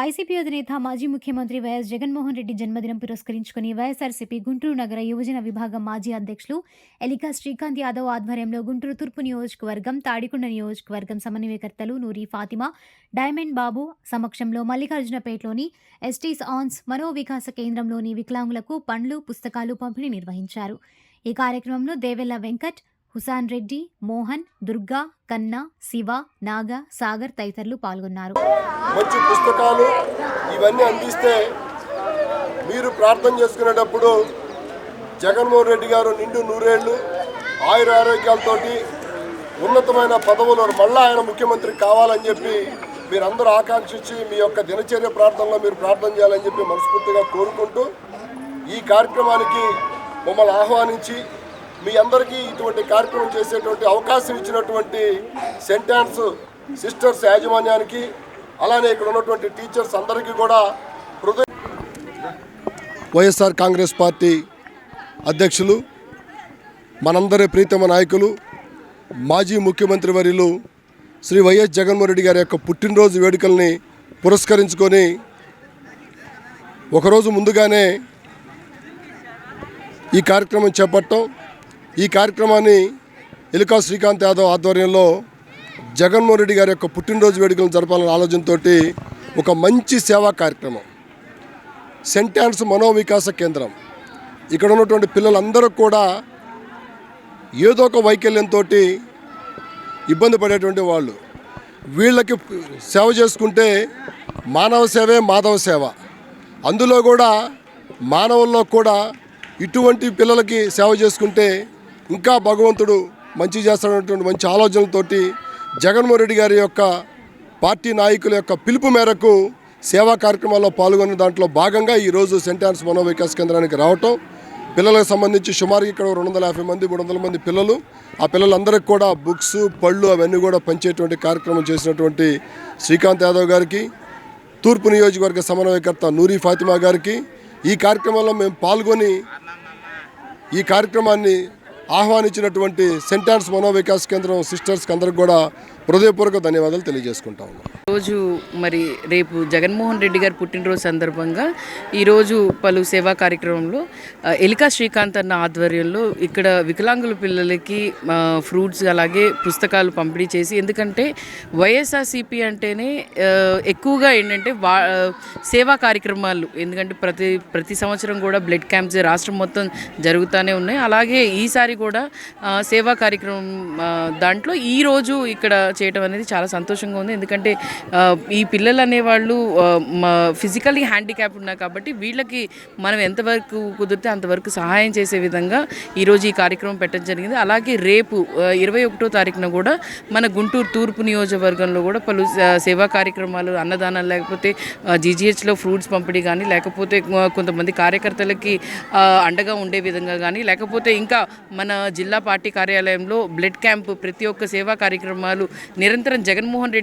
YCP అధినేత మాజీ ముఖ్యమంత్రి వైఎస్ జగన్మోహన్ రెడ్డి జన్మదినం పురస్కరించుకుని వైఎస్ఆర్సీపీ గుంటూరు నగర యువజన విభాగం మాజీ అధ్యక్షులు ఎలికా శ్రీకాంత్ యాదవ్ ఆధ్వర్యంలో గుంటూరు తూర్పు నియోజకవర్గం తాడికొండ నియోజకవర్గం సమన్వయకర్తలు నూరి ఫాతిమా డైమండ్ బాబు సమక్షంలో మల్లికార్జునపేటలోని ఎస్టీస్ ఆన్స్ మనోవికాస కేంద్రంలోని వికలాంగులకు పండ్లు పుస్తకాలు పంపిణీ నిర్వహించారు. ఈ కార్యక్రమంలో దేవెల్ల వెంకట్ హుసాన్ రెడ్డి మోహన్ దుర్గా కన్నా శివ నాగ సాగర్ తదితరులు పాల్గొన్నారు. మంచి పుస్తకాలు ఇవన్నీ అందిస్తే మీరు ప్రార్థన చేసుకునేటప్పుడు జగన్మోహన్ రెడ్డి గారు నిండు నూరేళ్ళు ఆయుర ఆరోగ్యాలతోటి ఉన్నతమైన పదవులు మళ్ళీ ఆయన ముఖ్యమంత్రి కావాలని చెప్పి మీరందరూ ఆకాంక్షించి మీ యొక్క దినచర్య ప్రార్థనలో మీరు ప్రార్థన చేయాలని చెప్పి మనస్ఫూర్తిగా కోరుకుంటూ ఈ కార్యక్రమానికి మమ్మల్ని ఆహ్వానించి మీ అందరికీ ఇటువంటి కార్యక్రమం చేసేటువంటి అవకాశం ఇచ్చినటువంటి సెంటాన్స్ సిస్టర్స్ యాజమాన్యానికి అలానే ఇక్కడ ఉన్నటువంటి టీచర్స్ అందరికీ కూడా హృదయ వైఎస్ఆర్ కాంగ్రెస్ పార్టీ అధ్యక్షులు మనందరి ప్రీతమ నాయకులు మాజీ ముఖ్యమంత్రి వర్యులు శ్రీ వైఎస్ జగన్మోహన్ రెడ్డి గారి యొక్క పుట్టినరోజు వేడుకల్ని పురస్కరించుకొని ఒకరోజు ముందుగానే ఈ కార్యక్రమం చేపట్టం. ఈ కార్యక్రమాన్ని ఎలుకా శ్రీకాంత్ యాదవ్ ఆధ్వర్యంలో జగన్మోహన్ రెడ్డి గారి యొక్క పుట్టినరోజు వేడుకలను జరపాలనే ఆలోచనతో ఒక మంచి సేవా కార్యక్రమం. సెంటాన్స్ మనోవికాస కేంద్రం. ఇక్కడ ఉన్నటువంటి పిల్లలందరూ కూడా ఏదో ఒక వైకల్యంతో ఇబ్బంది పడేటువంటి వాళ్ళు. వీళ్ళకి సేవ చేసుకుంటే మానవ సేవే మాధవ సేవ. అందులో కూడా మానవుల్లో కూడా ఇటువంటి పిల్లలకి సేవ చేసుకుంటే ఇంకా భగవంతుడు మంచి చేస్తాడన్నటువంటి మంచి ఆలోచనలతోటి జగన్మోహన్ రెడ్డి గారి యొక్క పార్టీ నాయకుల యొక్క పిలుపు మేరకు సేవా కార్యక్రమాల్లో పాల్గొన్న దాంట్లో భాగంగా ఈరోజు సెంట్ ఆన్స్ మనోవికాస్ కేంద్రానికి రావటం పిల్లలకు సంబంధించి సుమారు ఇక్కడ రెండు వందల యాభై మంది మూడు వందల మంది పిల్లలు ఆ పిల్లలందరికీ కూడా బుక్స్ పళ్ళు అవన్నీ కూడా పంచేటువంటి కార్యక్రమం చేసినటువంటి శ్రీకాంత్ యాదవ్ గారికి తూర్పు నియోజకవర్గ సమన్వయకర్త నూరి ఫాతిమా గారికి ఈ కార్యక్రమంలో మేము పాల్గొని ఈ కార్యక్రమాన్ని ఆహ్వానించినటువంటి సెంటార్స్ మనోవికాస్ కేంద్రం సిస్టర్స్కి అందరికి కూడా హృదయపూర్వక ధన్యవాదాలు తెలియజేసుకుంటా ఉన్నాం రోజు మరి రేపు జగన్మోహన్ రెడ్డి గారి పుట్టినరోజు సందర్భంగా ఈరోజు పలు సేవా కార్యక్రమంలో ఎలికా శ్రీకాంత్ అన్న ఆధ్వర్యంలో ఇక్కడ వికలాంగుల పిల్లలకి ఫ్రూట్స్ అలాగే పుస్తకాలు పంపిణీ చేసి ఎందుకంటే వైఎస్ఆర్సీపీ అంటేనే ఎక్కువగా ఏంటంటే వా సేవా కార్యక్రమాలు. ఎందుకంటే ప్రతి ప్రతి సంవత్సరం కూడా బ్లడ్ క్యాంప్స్ రాష్ట్రం మొత్తం జరుగుతూనే ఉన్నాయి. అలాగే ఈసారి కూడా సేవా కార్యక్రమం దాంట్లో ఈ రోజు ఇక్కడ చేయటం అనేది చాలా సంతోషంగా ఉంది. ఎందుకంటే ఈ పిల్లలు అనేవాళ్ళు ఫిజికల్లీ హ్యాండిక్యాప్ ఉన్నారు కాబట్టి వీళ్ళకి మనం ఎంతవరకు కుదిరితే అంతవరకు సహాయం చేసే విధంగా ఈరోజు ఈ కార్యక్రమం పెట్టడం జరిగింది. అలాగే రేపు ఇరవై ఒకటో తారీఖున కూడా మన గుంటూరు తూర్పు నియోజకవర్గంలో కూడా పలు సేవా కార్యక్రమాలు అన్నదానాలు లేకపోతే జీజీహెచ్లో ఫ్రూట్స్ పంపిణీ కానీ లేకపోతే కొంతమంది కార్యకర్తలకి అండగా ఉండే విధంగా కానీ లేకపోతే ఇంకా మన జిల్లా పార్టీ కార్యాలయంలో బ్లడ్ క్యాంప్ ప్రతి ఒక్క సేవా కార్యక్రమాలు నిరంతరం జగన్మోహన్ రెడ్డి